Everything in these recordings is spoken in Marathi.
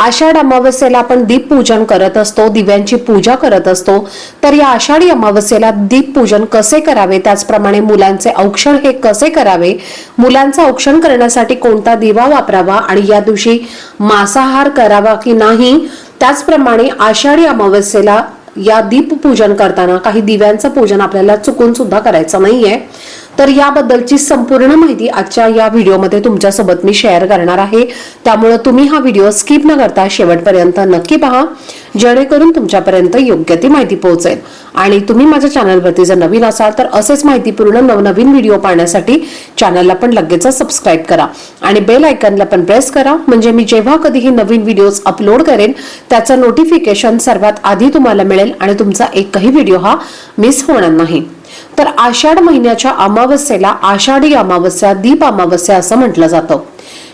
आषाढ अमावस्येला आपण दीप पूजन करत असतो दिव्यांची पूजा करत असतो. तर या आषाढी अमावस्येला दीप पूजन कसे करावे? त्याचप्रमाणे मुलांचे औक्षण हे कसे करावे? मुलांचं औक्षण करण्यासाठी कोणता दिवा वापरावा? आणि या दिवशी मांसाहार करावा की नाही? त्याचप्रमाणे आषाढी अमावस्येला या दीप पूजन करताना काही दिव्यांचं पूजन आपल्याला चुकून सुद्धा करायचं नाहीये. तर याबद्दलची संपूर्ण माहिती आजच्या या व्हिडिओमध्ये तुमच्यासोबत मी शेअर करणार आहे. त्यामुळे तुम्ही हा व्हिडिओ स्किप न करता शेवटपर्यंत नक्की पहा जेणेकरून तुमच्यापर्यंत योग्य ती माहिती पोहोचेल. आणि तुम्ही माझ्या चॅनलवरती जर नवीन असाल तर असेच माहितीपूर्ण नवनवीन व्हिडिओ पाहण्यासाठी चॅनलला पण लगेच सबस्क्राईब करा. आणि बेल आयकनला पण प्रेस करा म्हणजे मी जेव्हा कधीही नवीन व्हिडिओज अपलोड करेन त्याचं नोटिफिकेशन सर्वात आधी तुम्हाला मिळेल आणि तुमचा एकही व्हिडिओ हा मिस होणार नाही. तर आषाढ महिन्याच्या अमावस्येला आषाढी अमावस्या दीप अमावस्या असं म्हटलं जातं.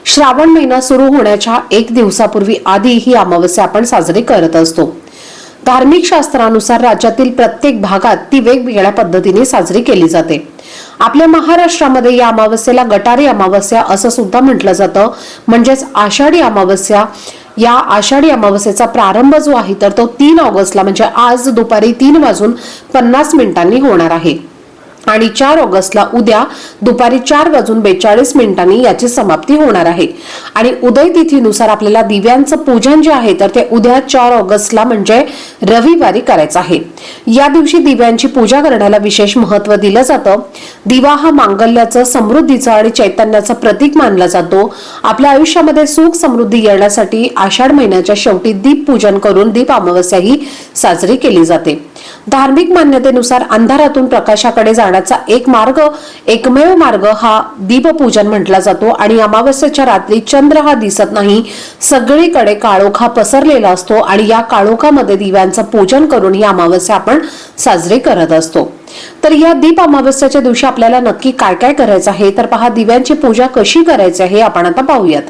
श्रावण महिना सुरू होण्याच्या एक दिवसापूर्वी आधी ही अमावस्या आपण साजरी करत असतो. धार्मिक शास्त्रानुसार राज्यातील प्रत्येक भागात ती वेगवेगळ्या पद्धतीने साजरी केली जाते. आपल्या महाराष्ट्रामध्ये या अमावस्येला गटारी अमावस्या असं सुद्धा म्हटलं जातं. म्हणजेच आषाढी अमावस्या या आषाढी अमावस्येचा प्रारंभ जो आहे तर तो तीन ऑगस्टला म्हणजे आज दुपारी तीन वाजून पन्नास मिनिटांनी होणार आहे. आणि चार ऑगस्टला उद्या दुपारी चार वाजून बेचाळीस मिनिटांनी याची समाप्ती होणार आहे. आणि उदय तिथीनुसार आपल्याला दिव्यांचं पूजन जे आहे तर ते उद्या चार ऑगस्टला म्हणजे रविवारी करायचं आहे. या दिवशी दिव्यांची पूजा करण्याला विशेष महत्त्व दिलं जातं. दिवा हा मांगल्याचं समृद्धीचं आणि चैतन्याचं प्रतीक मानला जातो. आपल्या आयुष्यामध्ये सुख समृद्धी येण्यासाठी आषाढ महिन्याच्या शेवटी दीप पूजन करून दीप अमावस्या ही साजरी केली जाते. धार्मिक मान्यतेनुसार अंधारातून प्रकाशाकडे जाण्याचा एक मार्ग एकमेव मार्ग हा दीपपूजन म्हटला जातो आणि अमावस्येच्या रात्री चंद्र हा दिसत नाही. सगळीकडे काळोखा पसरलेला असतो आणि या काळोखामध्ये दिव्यांचं पूजन करून ही अमावस्या आपण साजरी करत असतो. तर या दीप अमावस्याच्या दिवशी आपल्याला नक्की काय काय करायचं आहे? तर पहा दिव्यांची पूजा कशी करायची आहे आपण आता पाहूयात.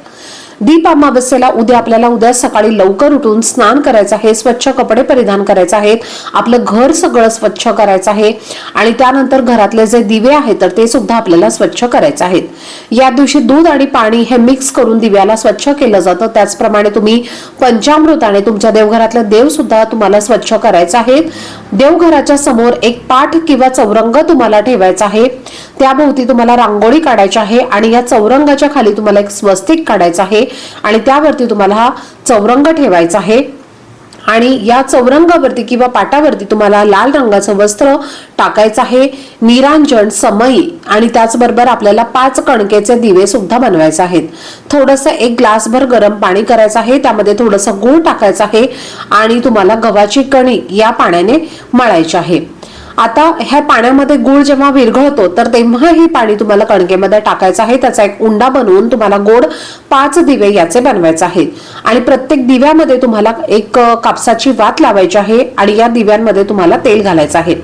दीप अमावस्येला उद्या आपल्याला उद्या सकाळी लवकर उठून स्नान करायचं आहे स्वच्छ कपडे परिधान करायचे आहेत आपलं घर सगळं स्वच्छ करायचं आहे आणि त्यानंतर घरातले जे दिवे आहेत तर ते सुद्धा आपल्याला स्वच्छ करायचे आहेत. या दिवशी दूध आणि पाणी हे मिक्स करून दिव्याला स्वच्छ केलं जातं. त्याचप्रमाणे तुम्ही पंचामृताने तुमच्या देवघरातलं देव सुद्धा तुम्हाला स्वच्छ करायचं आहे. देवघराच्या समोर एक पाठ किंवा चौरंग तुम्हाला ठेवायचा आहे. त्याभोवती तुम्हाला रांगोळी काढायची आहे आणि या चौरंगाच्या खाली तुम्हाला एक स्वस्तिक काढायचं आहे आणि त्यावरती तुम्हाला हा चौरंग ठेवायचा आहे. आणि या चौरंगावरती किंवा पाटावरती तुम्हाला लाल रंगाचं वस्त्र टाकायचं आहे. निरांजन समयी आणि त्याचबरोबर आपल्याला पाच कणकेचे दिवे सुद्धा बनवायचे आहेत. थोडंसं एक ग्लासभर गरम पाणी करायचं आहे. त्यामध्ये थोडंसं गूळ टाकायचं आहे आणि तुम्हाला गव्हाची कणी या पाण्याने मळायची आहे. आता ह्या पाण्यामध्ये गुळ जेव्हा विरघळतो तर तेव्हा हे पाणी तुम्हाला कणकेमध्ये टाकायचं आहे. त्याचा एक उंडा बनवून तुम्हाला गोड पाच दिवे याचे बनवायचे आहेत. आणि प्रत्येक दिव्यामध्ये तुम्हाला एक कापसाची वात लावायची आहे आणि या दिव्यांमध्ये तुम्हाला तेल घालायचं आहे.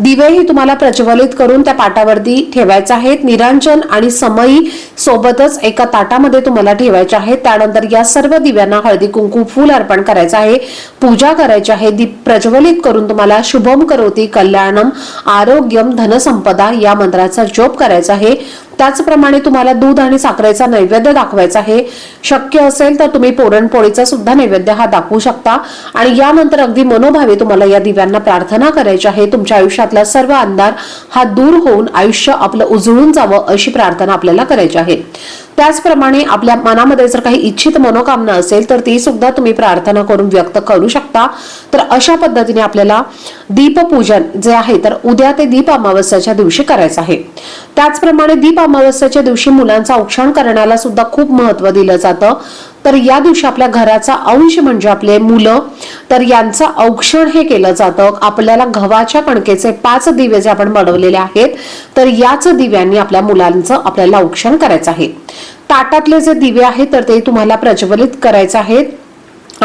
दिवेही तुम्हाला प्रज्वलित करून त्या पाटावरती ठेवायचे आहेत. निरांजन आणि समयी सोबतच एका ताटामध्ये तुम्हाला ठेवायचे आहेत. त्यानंतर या सर्व दिव्यांना हळदी कुंकू फूल अर्पण करायचं आहे. पूजा करायची आहे. दीप प्रज्वलित करून तुम्हाला शुभम करोती कल्याण आरोग्यम धनसंपदा या मंत्राचा जप करायचा आहे. त्याचप्रमाणे तुम्हाला दूध आणि साखरेचा नैवेद्य दाखवायचा आहे. शक्य असेल तर तुम्ही पुरणपोळीचा सुद्धा नैवेद्य हा दाखवू शकता. आणि यानंतर अगदी मनोभावे तुम्हाला या दिव्यांना प्रार्थना करायची आहे. तुमच्या आयुष्यातला सर्व अंधार हा दूर होऊन आयुष्य आपलं उजळून जावं अशी प्रार्थना आपल्याला करायची आहे. त्याचप्रमाणे आपल्या मनामध्ये जर काही इच्छित मनोकामना असेल तर ती सुद्धा तुम्ही प्रार्थना करून व्यक्त करू शकता. तर अशा पद्धतीने आपल्याला दीपपूजन जे आहे तर उद्या ते दीप अमावस्याच्या दिवशी करायचं आहे. त्याचप्रमाणे दीप अमावस्याच्या दिवशी मुलांचं औक्षण करण्याला सुद्धा खूप महत्त्व दिलं जातं. तर या दिवशी आपल्या घराचा अंश म्हणजे आपले मुलं. तर यांचं औक्षण हे केलं जातं. आपल्याला गव्हाच्या कणकेचे पाच दिवे जे आपण बनवलेले आहेत तर याच दिव्यांनी आपल्या मुलांचं आपल्याला औक्षण करायचं आहे. ताटातले जे दिवे आहेत तर ते तुम्हाला प्रज्वलित करायचे आहेत.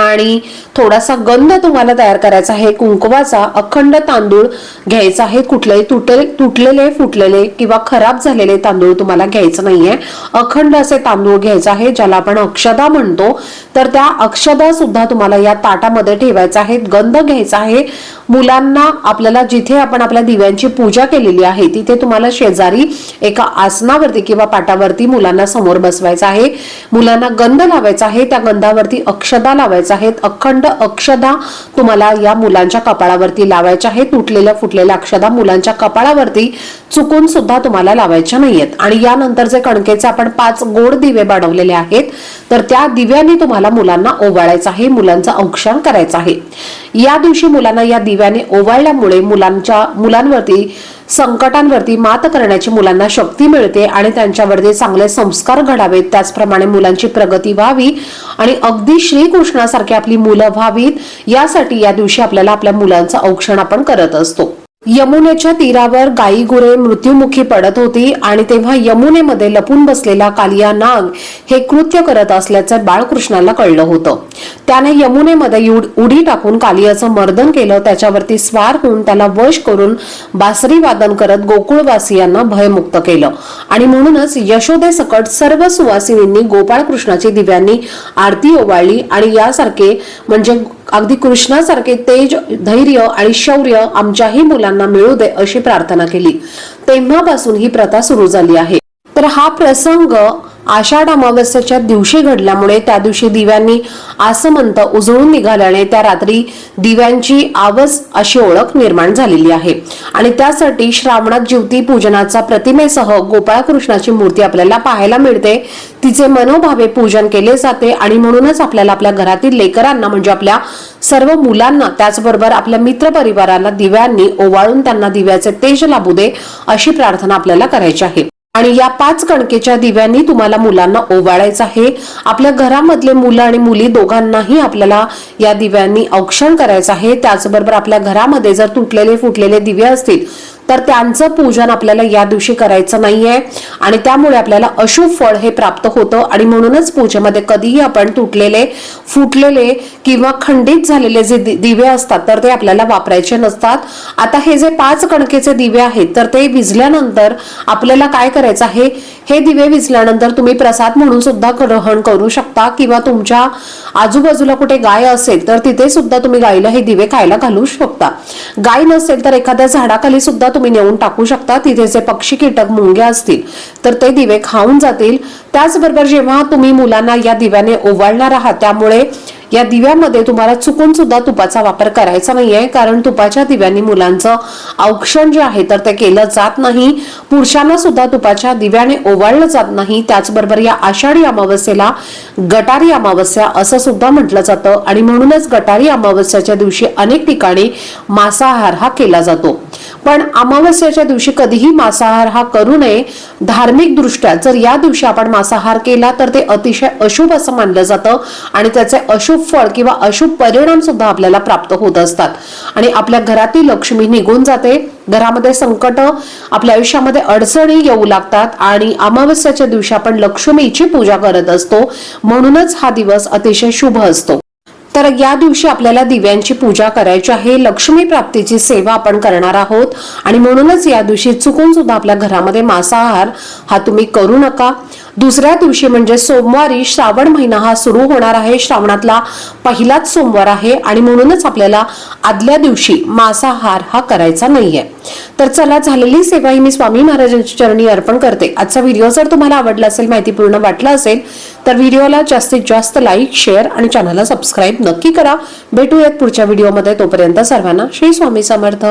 आणि थोडासा गंध तुम्हाला तयार करायचा आहे. कुंकवाचा अखंड तांदूळ घ्यायचा आहे. कुठलेही तुटले तुटलेले फुटलेले किंवा खराब झालेले तांदूळ तुम्हाला घ्यायचं नाहीये. अखंड असे तांदूळ घ्यायचे आहे ज्याला आपण अक्षदा म्हणतो. तर त्या अक्षदा सुद्धा तुम्हाला या ताटामध्ये ठेवायचा आहे गंध घ्यायचा आहे. मुलांना आपल्याला जिथे आपण आपल्या दिव्यांची पूजा केलेली आहे तिथे तुम्हाला शेजारी एका आसनावरती किंवा पाटावरती मुलांना समोर बसवायचं आहे. मुलांना गंध लावायचा आहे त्या गंधावरती अक्षदा लावायचा आहेत. अखंड अक्षदा तुम्हाला या मुलांच्या कपाळावरती लावायच्या आहेत. तुटलेल्या फुटलेल्या अक्षदा मुलांच्या कपाळावरती चुकून सुद्धा तुम्हाला लावायच्या नाहीयेत. आणि यानंतर जे कणकेचे आपण पाच गोड दिवे बनवलेले आहेत तर त्या दिव्याने तुम्हाला मुलांना ओवाळायचं आहे मुलांचं औक्षण करायचं आहे. या दिवशी मुलांना या दिव्याने ओवाळल्यामुळे मुलांच्या मुलांवरती संकटांवरती मात करण्याची मुलांना शक्ती मिळते आणि त्यांच्यावरती चांगले संस्कार घडावेत. त्याचप्रमाणे मुलांची प्रगती व्हावी आणि अगदी श्रीकृष्णासारखी आपली मुलं व्हावीत यासाठी या दिवशी आपल्याला आपल्या मुलांचं औक्षण आपण करत असतो. यमुनेच्या तीरावर गायी गुरे मृत्युमुखी पडत होती आणि तेव्हा यमुनेमध्ये लपून बसलेला कालिया नाग हे कृत्य करत असल्याचं बाळकृष्णाला कळलं होतं. त्याने यमुनेमध्ये उडी टाकून कालियाचं मर्दन केलं. त्याच्यावरती स्वार होऊन त्याला वश करून बासरी वादन करत गोकुळवासियांना भयमुक्त केलं. आणि म्हणूनच यशोदे सकट सर्व सुवासिनींनी गोपाळ कृष्णाची दिव्यांनी आरती ओवाळली आणि यासारखे म्हणजे अगदी कृष्णासारखे तेज धैर्य आणि शौर्य आमच्याही मुलांना मिळू दे अशी प्रार्थना केली. तेव्हापासून ही प्रथा सुरू झाली आहे. तर हा प्रसंग आषाढ अमावस्येच्या दिवशी घडल्यामुळे त्या दिवशी दिव्यांनी आसमंत उजळून निघाल्याने त्या रात्री दिव्यांची आवस अशी ओळख निर्माण झालेली आहे. आणि त्यासाठी श्रावणात ज्योती पूजनाचा प्रतिमेसह गोपाळकृष्णाची मूर्ती आपल्याला पाहायला मिळते. तिचे मनोभावे पूजन केले जाते आणि म्हणूनच आपल्याला आपल्या घरातील लेकरांना म्हणजे आपल्या सर्व मुलांना त्याचबरोबर आपल्या मित्रपरिवाराला दिव्यांनी ओवाळून त्यांना दिव्याचे तेज लाभू दे अशी प्रार्थना आपल्याला करायची आहे. आणि या पाच कणकेच्या दिव्यांनी तुम्हाला मुलांना ओवाळायचं आहे. आपल्या घरामधले मुलं आणि मुली दोघांनाही आपल्याला या दिव्यांनी औक्षण करायचं आहे. त्याचबरोबर आपल्या घरामध्ये जर तुटलेले फुटलेले दिवे असतील तर त्यांचं पूजन आपल्याला या दिवशी करायचं नाहीये. आणि त्यामुळे आपल्याला अशुभ फळ हे प्राप्त होतं. आणि म्हणूनच पूजेमध्ये कधीही आपण तुटलेले फुटलेले किंवा खंडित झालेले जे दिवे असतात तर ते आपल्याला वापरायचे नसतात. आता हे जे पाच कणकेचे दिवे आहेत तर ते भिजल्यानंतर आपल्याला काय करायचं आहे? हे दिवे विजल्यानंतर तुम्ही प्रसाद म्हणून सुद्धा ग्रहण करू शकता किंवा तुमच्या आजूबाजूला कुठे गाय असेल तर तिथे सुद्धा तुम्ही गायीला हे दिवे खायला घालू शकता. गाय नसेल तर एखाद्या झाडाखाली सुद्धा तुम्ही नेऊन टाकू शकता. तिथे जे पक्षी कीटक मुंग्या असतील तर ते दिवे खाऊन जातील. त्याचबरोबर जेव्हा तुम्ही मुलांना या दिव्याने ओवाळणार आहात त्यामुळे या दिव्यामध्ये तुम्हाला चुकून सुद्धा तुपाचा वापर करायचा नाहीये कारण तुपाच्या दिव्यांनी मुलांचं औक्षण जे आहे तर ते केलं जात नाही. पुरुषांना सुद्धा तुपाच्या दिव्याने ओवाळलं जात नाही. त्याचबरोबर या आषाढी अमावस्येला गटारी अमावस्या असं सुद्धा म्हटलं जातं आणि म्हणूनच गटारी अमावस्याच्या दिवशी अनेक ठिकाणी मांसाहार हा केला जातो. पण अमावस्याच्या दिवशी कधीही मांसाहार हा करू नये. धार्मिक दृष्ट्या जर या दिवशी आपण मांसाहार केला तर ते अतिशय अशुभ असं मानलं जातं आणि त्याचे अशुभ अशुभ फळ किंवा अशुभ परिणाम सुद्धा आपल्याला प्राप्त होत असतात. आणि आपल्या घरातील लक्ष्मी निघून जाते. घरामध्ये संकट आपल्या आयुष्यामध्ये अडचणी येऊ लागतात आणि अमावस्याच्या दिवशी आपण लक्ष्मीची पूजा करत असतो. म्हणूनच हा दिवस अतिशय शुभ असतो. तर या दिवशी आपल्याला दिव्यांची पूजा करायची आहे. लक्ष्मी प्राप्तीची सेवा आपण करणार आहोत. आणि म्हणूनच या दिवशी चुकून सुद्धा आपल्या घरामध्ये मांसाहार हा तुम्ही करू नका. दुसऱ्या दिवशी म्हणजे सोमवारी श्रावण महिना हा सुरू होणार आहे. श्रावणातला पहिलाच सोमवार आहे आणि म्हणूनच आपल्याला आदल्या दिवशी मांसाहार हा करायचा नाहीये. तर चला झालेली सेवा ही मी स्वामी महाराजांच्या चरणी अर्पण करते. आजचा व्हिडिओ जर तुम्हाला आवडला असेल माहितीपूर्ण वाटला असेल तर व्हिडिओला जास्तीत जास्त लाईक शेअर आणि चॅनलला सबस्क्राईब नक्की करा. भेटूयात पुढच्या व्हिडिओमध्ये. तोपर्यंत सर्वांना श्री स्वामी समर्थ.